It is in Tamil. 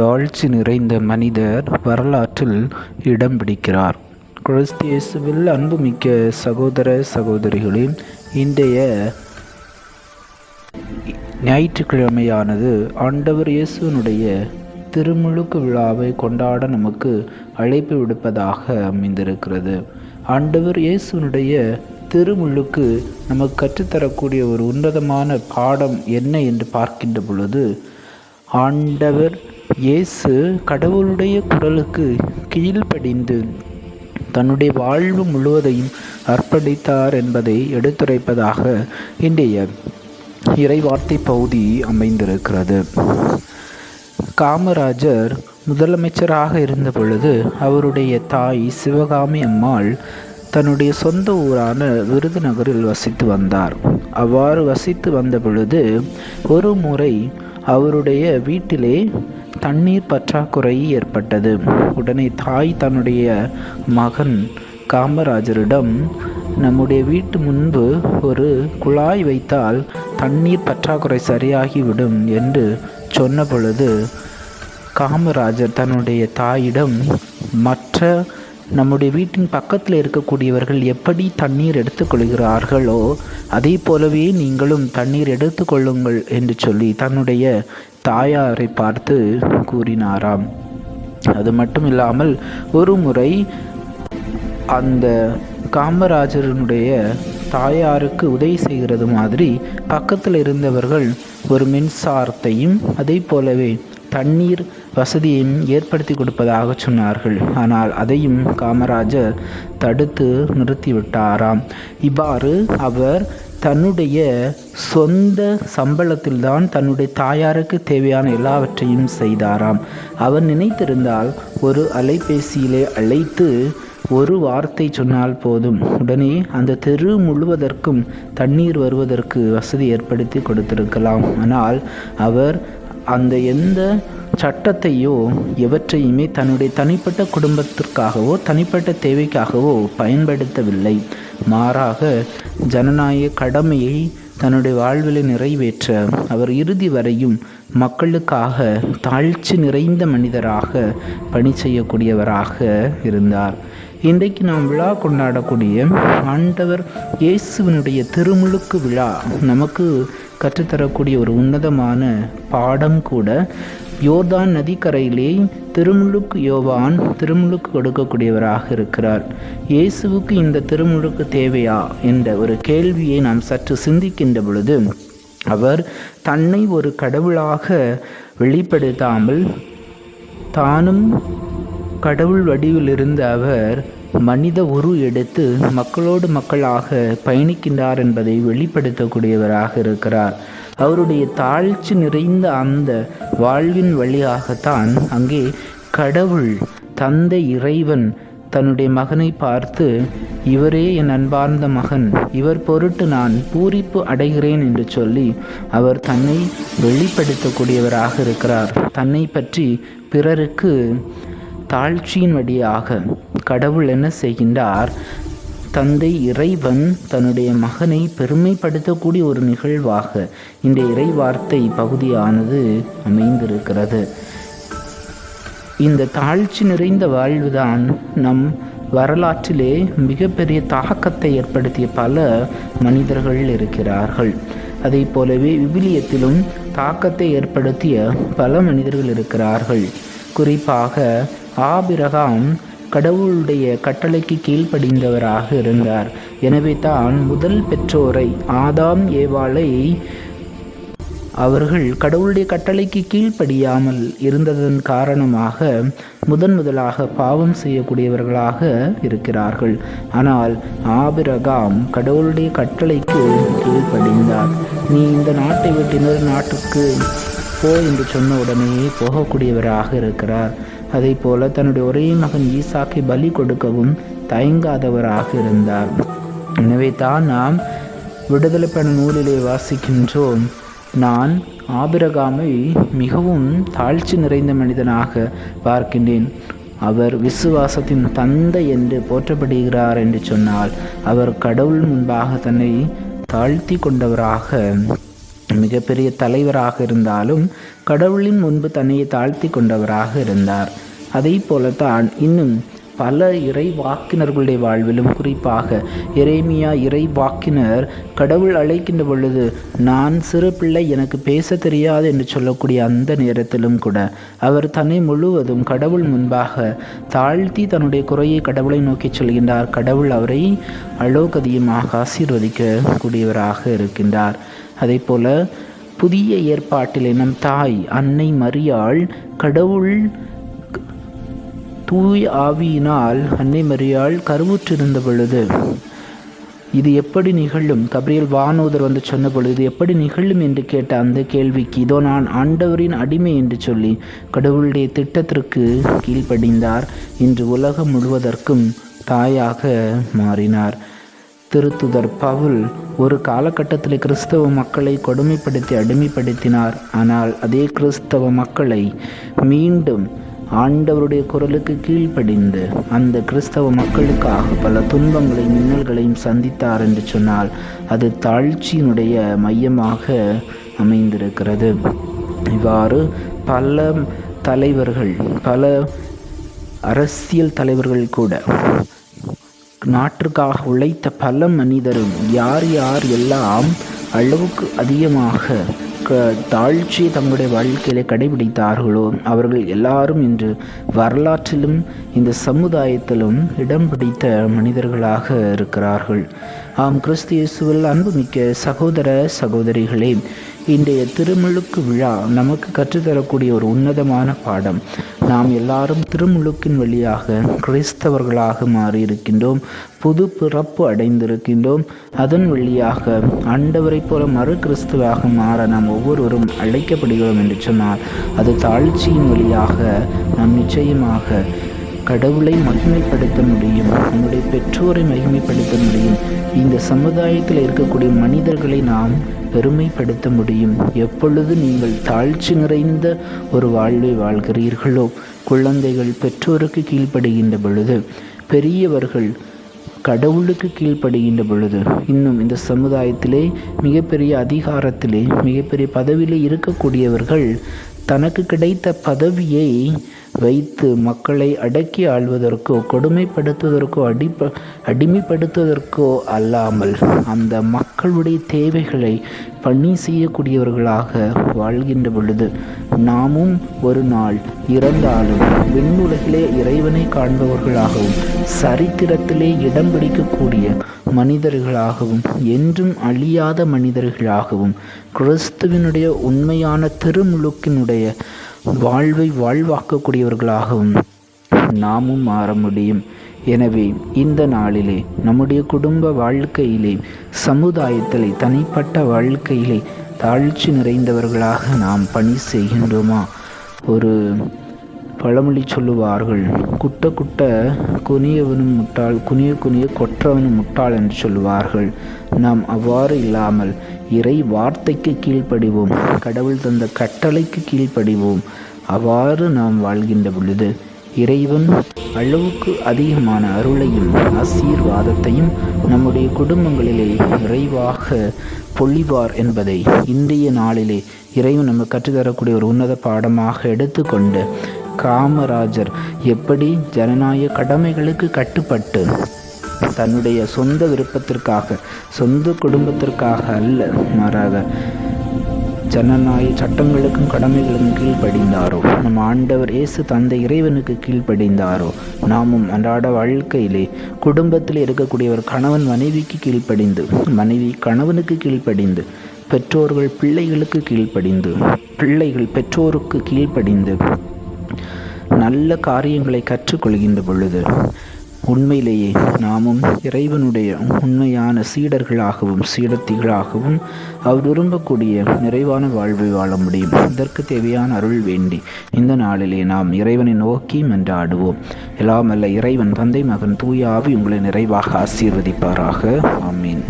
தாழ்ச்சி நிறைந்த மனிதர் வரலாற்றில் இடம் பிடிக்கிறார். கிறிஸ்தியேசுவில் அன்புமிக்க சகோதர சகோதரிகளே இன்றைய ஞாயிற்றுக்கிழமையானது ஆண்டவர் இயேசுனுடைய திருமுழுக்கு விழாவை கொண்டாட நமக்கு அழைப்பு விடுப்பதாக அமைந்திருக்கிறது. ஆண்டவர் இயேசுனுடைய திருமுழுக்கு நமக்கு கற்றுத்தரக்கூடிய ஒரு உன்னதமான பாடம் என்ன என்று பார்க்கின்ற பொழுது ஆண்டவர் இயேசு கடவுளுடைய குரலுக்கு கீழ்ப்படிந்து தன்னுடைய வாழ்வு முழுவதையும் அர்ப்பணித்தார் என்பதை எடுத்துரைப்பதாக இன்றைய இறைவார்த்தை பகுதி அமைந்திருக்கிறது. காமராஜர் முதலமைச்சராக இருந்த பொழுது அவருடைய தாய் சிவகாமி அம்மாள் தன்னுடைய சொந்த ஊரான விருதுநகரில் வசித்து வந்தார். அவ்வாறு வசித்து வந்த பொழுது ஒரு முறை அவருடைய வீட்டிலே தண்ணீர் பற்றாக்குறை ஏற்பட்டது. உடனே தாய் தன்னுடைய மகன் காமராஜரிடம் நம்முடைய வீட்டு முன்பு ஒரு குழாய் வைத்தால் தண்ணீர் பற்றாக்குறை சரியாகிவிடும் என்று சொன்ன பொழுது காமராஜர் தன்னுடைய தாயிடம் மற்ற நம்முடைய வீட்டின் பக்கத்தில் இருக்கக்கூடியவர்கள் எப்படி தண்ணீர் எடுத்துக்கொள்கிறார்களோ அதே போலவே நீங்களும் தண்ணீர் எடுத்துக்கொள்ளுங்கள் என்று சொல்லி தன்னுடைய தாயாரை பார்த்து கூறினாராம். அது மட்டும் இல்லாமல் ஒரு முறை அந்த காமராஜரனுடைய தாயாருக்கு உதவி செய்கிறது மாதிரி பக்கத்தில் இருந்தவர்கள் ஒரு மின்சாரத்தையும் அதே போலவே தண்ணீர் வசதியையும் ஏற்படுத்தி கொடுப்பதாக சொன்னார்கள். ஆனால் அதையும் காமராஜர் தடுத்து நிறுத்திவிட்டாராம். இவ்வாறு அவர் தன்னுடைய சொந்த சம்பளத்தில்தான் தன்னுடைய தாயாருக்கு தேவையான எல்லாவற்றையும் செய்தாராம். அவர் நினைத்திருந்தால் ஒரு அலைபேசியிலே அழைத்து ஒரு வார்த்தை சொன்னால் போதும். உடனே அந்த தெரு முழுவதற்கும் தண்ணீர் வருவதற்கு வசதி ஏற்படுத்தி கொடுத்திருக்கலாம். ஆனால் அவர் அந்த எந்த சட்டத்தையோ எவற்றையுமே தன்னுடைய தனிப்பட்ட குடும்பத்திற்காகவோ தனிப்பட்ட தேவைக்காகவோ பயன்படுத்தவில்லை. மாறாக ஜனநாயக கடமையை தன்னுடைய வாழ்வில் நிறைவேற்ற அவர் இறுதி வரையும் மக்களுக்காக தாழ்ச்சி நிறைந்த மனிதராக பணி செய்யக்கூடியவராக இருந்தார். இன்றைக்கு நாம் விழா கொண்டாடக்கூடிய ஆண்டவர் இயேசுவினுடைய திருமுழுக்கு விழா நமக்கு கற்றுத்தரக்கூடிய ஒரு உன்னதமான பாடம் கூட யோர்தான் நதிக்கரையிலே திருமுழுக்கு யோவான் திருமுழுக்கு கொடுக்கக்கூடியவராக இருக்கிறார். இயேசுவுக்கு இந்த திருமுழுக்கு தேவையா? என்ற ஒரு கேள்வியை நாம் சற்று சிந்திக்கின்ற பொழுது அவர் தன்னை ஒரு கடவுளாக வெளிப்படுத்தாமல் தானும் கடவுள் வடிவில் இருந்த அவர் மனித உரு எடுத்து மக்களோடு மக்களாக பயணிக்கின்றார் என்பதை வெளிப்படுத்தக்கூடியவராக இருக்கிறார். அவருடைய தாழ்ச்சி நிறைந்த அந்த வாழ்வின் வழியாகத்தான் அங்கே கடவுள் தந்தை இறைவன் தன்னுடைய மகனை பார்த்து இவரே என் அன்பார்ந்த மகன் இவர் பொருட்டு நான் பூரிப்பு அடைகிறேன் என்று சொல்லி அவர் தன்னை வெளிப்படுத்தக்கூடியவராக இருக்கிறார். தன்னை பற்றி பிறருக்கு தாழ்ச்சியின் வழியாக கடவுள் என்ன செய்கின்றார்? தந்தை இறைவன் தன்னுடைய மகனை பெருமைப்படுத்தக்கூடிய ஒரு நிகழ்வாக இந்த இறை வார்த்தை பகுதியானது அமைந்திருக்கிறது. இந்த தாழ்ச்சி நிறைந்த வாழ்வுதான் நம் வரலாற்றிலே மிகப்பெரிய தாக்கத்தை ஏற்படுத்திய பல மனிதர்கள் இருக்கிறார்கள். அதை போலவே விவிலியத்திலும் தாக்கத்தை ஏற்படுத்திய பல மனிதர்கள் இருக்கிறார்கள். குறிப்பாக ஆபிரகாம் கடவுளுடைய கட்டளைக்கு கீழ்ப்படிந்தவராக இருந்தார். எனவே தான் முதல் பெற்றோரை ஆதாம் ஏவாளை அவர்கள் கடவுளுடைய கட்டளைக்கு கீழ்ப்படியாமல் இருந்ததன் காரணமாக முதன் முதலாக பாவம் செய்யக்கூடியவர்களாக இருக்கிறார்கள். ஆனால் ஆபிரகாம் கடவுளுடைய கட்டளைக்கு கீழ்ப்படிந்தார். நீ இந்த நாட்டை விட்டு இன்னொரு நாட்டுக்கு போ என்று சொன்ன உடனே போகக்கூடியவராக இருக்கிறார். அதை போல தன்னுடைய ஒரே மகன் ஈசாக்கை பலி கொடுக்கவும் தயங்காதவராக இருந்தார். எனவே தான் நாம் விடுதலை பண நூலிலே வாசிக்கின்றோம். நான் ஆபிரகாமை மிகவும் தாழ்ச்சி நிறைந்த மனிதனாக பார்க்கின்றேன். அவர் விசுவாசத்தின் தந்தை என்று போற்றப்படுகிறார் என்று சொன்னால் அவர் கடவுள் முன்பாக தன்னை தாழ்த்தி கொண்டவராக மிகப்பெரிய தலைவராக இருந்தாலும் கடவுளின் முன்பு தன்னையை தாழ்த்தி கொண்டவராக இருந்தார். அதே போலத்தான் இன்னும் பல இறை வாக்கினர்களுடைய வாழ்விலும் குறிப்பாக இறைமியா இறை வாக்கினர் கடவுள் அழைக்கின்ற பொழுது நான் சிறு பிள்ளை எனக்கு பேச தெரியாது என்று சொல்லக்கூடிய அந்த நேரத்திலும் கூட அவர் தன்னை முழுவதும் கடவுள் முன்பாக தாழ்த்தி தன்னுடைய குறையை கடவுளை நோக்கி சொல்கின்றார். கடவுள் அவரை அலோகதியமாக ஆசீர்வதிக்க கூடியவராக இருக்கின்றார். அதே போல புதிய ஏற்பாட்டில் நம் தாய் அன்னை மரியாள் கடவுள் தூய் ஆவியினால் அன்னை மரியாள் கருவுற்றிருந்த பொழுது இது எப்படி நிகழும்? கபிரியல் வானூதர் வந்து சொன்ன பொழுது இது எப்படி நிகழும் என்று கேட்ட அந்த கேள்விக்கு இதோ நான் ஆண்டவரின் அடிமை என்று சொல்லி கடவுளுடைய திட்டத்திற்கு கீழ்ப்படிந்தார் இன்று உலகம் முழுவதற்கும் தாயாக மாறினார். திருத்துதர் பவுல் ஒரு காலகட்டத்தில் கிறிஸ்தவ மக்களை கொடுமைப்படுத்தி அடிமைப்படுத்தினார். ஆனால் அதே கிறிஸ்தவ மக்களை மீண்டும் ஆண்டவருடைய குரலுக்கு கீழ்ப்படிந்து அந்த கிறிஸ்தவ மக்களுக்காக பல துன்பங்களையும் மின்னல்களையும் சந்தித்தார் என்று சொன்னால் அது தாழ்ச்சியினுடைய மையமாக அமைந்திருக்கிறது. இவ்வாறு பல தலைவர்கள் பல அரசியல் தலைவர்கள் கூட நாட்டிற்காக உழைத்த பல மனிதரும் யார் யார் எல்லாம் அளவுக்கு அதிகமாக தாழ்ச்சியை தங்களுடைய வாழ்க்கையிலே கடைபிடித்தார்களோ? அவர்கள் எல்லாரும் இன்று வரலாற்றிலும் இந்த சமுதாயத்திலும் இடம் பிடித்த மனிதர்களாக இருக்கிறார்கள். ஆம் கிறிஸ்து இயேசுவில் அன்புமிக்க சகோதர சகோதரிகளே இன்றைய திருமுழுக்கு விழா நமக்கு கற்றுத்தரக்கூடிய ஒரு உன்னதமான பாடம். நாம் எல்லாரும் திருமுழுக்கின் வழியாக கிறிஸ்தவர்களாக மாறியிருக்கின்றோம். புது பிறப்பு அடைந்திருக்கின்றோம். அதன் வழியாக ஆண்டவரைப் போல மறு கிறிஸ்துவாக மாற நாம் ஒவ்வொருவரும் அழைக்கப்படுகிறோம் என்று சொன்னால் அது தாழ்ச்சியின் வழியாக நாம் நிச்சயமாக கடவுளை மகிமைப்படுத்த முடியும் நம்முடைய பெற்றோரை மகிமைப்படுத்த முடியும் இந்த சமுதாயத்தில் இருக்கக்கூடிய மனிதர்களை நாம் பெருமைப்படுத்த முடியும். எப்பொழுது நீங்கள் தாழ்ச்சி நிறைந்த ஒரு வாழ்வை வாழ்கிறீர்களோ குழந்தைகள் பெற்றோருக்கு கீழ்ப்படுகின்ற பொழுது பெரியவர்கள் கடவுளுக்கு கீழ்ப்படுகின்ற பொழுது இன்னும் இந்த சமுதாயத்திலே மிகப்பெரிய அதிகாரத்திலே மிகப்பெரிய பதவியிலே இருக்கக்கூடியவர்கள் தனக்கு கிடைத்த பதவியை வைத்து மக்களை அடக்கி ஆள்வதற்கோ கொடுமைப்படுத்துவதற்கோ அடிப்ப அடிமைப்படுத்துவதற்கோ அல்லாமல் அந்த மக்களுடைய தேவைகளை பணி செய்யக்கூடியவர்களாக வாழ்கின்ற பொழுது நாமும் ஒரு நாள் இறந்தாலும் விண்ணுலகிலே இறைவனை காண்பவர்களாகவும் சரித்திரத்திலே இடம் பிடிக்கக்கூடிய மனிதர்களாகவும் என்றும் அழியாத மனிதர்களாகவும் கிறிஸ்துவினுடைய உண்மையான திருமுழுக்கினுடைய வாழ்வை வாழ்வாக்கக்கூடியவர்களாகவும் நாமும் மாற முடியும். எனவே இந்த நாளிலே நம்முடைய குடும்ப வாழ்க்கையிலே சமுதாயத்திலே தனிப்பட்ட வாழ்க்கையிலே தாழ்ச்சி நிறைந்தவர்களாக நாம் பணி செய்கின்றோமா? ஒரு பழமொழி சொல்லுவார்கள். குட்ட குட்ட குனியவனும் முட்டாள் குனிய குனிய கொற்றவனும் முட்டாள் என்று சொல்லுவார்கள். நாம் அவ்வாறு இல்லாமல் இறை வார்த்தைக்கு கீழ்ப்படிவோம். கடவுள் தந்த கட்டளைக்கு கீழ்ப்படிவோம். அவ்வாறு நாம் வாழ்கின்ற பொழுது இறைவன் அளவுக்கு அதிகமான அருளையும் ஆசீர்வாதத்தையும் நம்முடைய குடும்பங்களிலே நிறைவாக பொழிவார் என்பதை இன்றைய நாளிலே இறைவன் நம்ம கற்றுத்தரக்கூடிய ஒரு உன்னத பாடமாக எடுத்துக்கொண்டு காமராஜர் எப்படி ஜனநாயக கடமைகளுக்கு கட்டுப்பட்டு தன்னுடைய சொந்த விருப்பத்திற்காக சொந்த குடும்பத்திற்காக அல்ல மாறாக ஜனநாயக சட்டங்களுக்கும் கடமைகளுக்கும் கீழ்ப்படிந்தாரோ? நம் ஆண்டவர் இயேசு தந்தை இறைவனுக்கு கீழ்ப்படிந்தாரோ? நாமும் அன்றாட வாழ்க்கையிலே குடும்பத்தில் இருக்கக்கூடியவர் கணவன் மனைவிக்கு கீழ்ப்படிந்து மனைவி கணவனுக்கு கீழ்ப்படிந்து பெற்றோர்கள் பிள்ளைகளுக்கு கீழ்ப்படிந்து பிள்ளைகள் பெற்றோருக்கு கீழ்ப்படிந்து நல்ல காரியங்களை கற்றுக்கொள்கின்ற பொழுது உண்மையிலேயே நாமும் இறைவனுடைய உண்மையான சீடர்களாகவும் சீடத்திகளாகவும் அவர் விரும்பக்கூடிய நிறைவான வாழ்வை வாழ முடியும். இதற்கு தேவையான அருள் வேண்டி இந்த நாளிலே நாம் இறைவனை நோக்கி மன்றாடுவோம். எல்லாம் அல்ல இறைவன் தந்தை மகன் தூயாவி உங்களை நிறைவாக ஆசீர்வதிப்பாராக. ஆமீன்.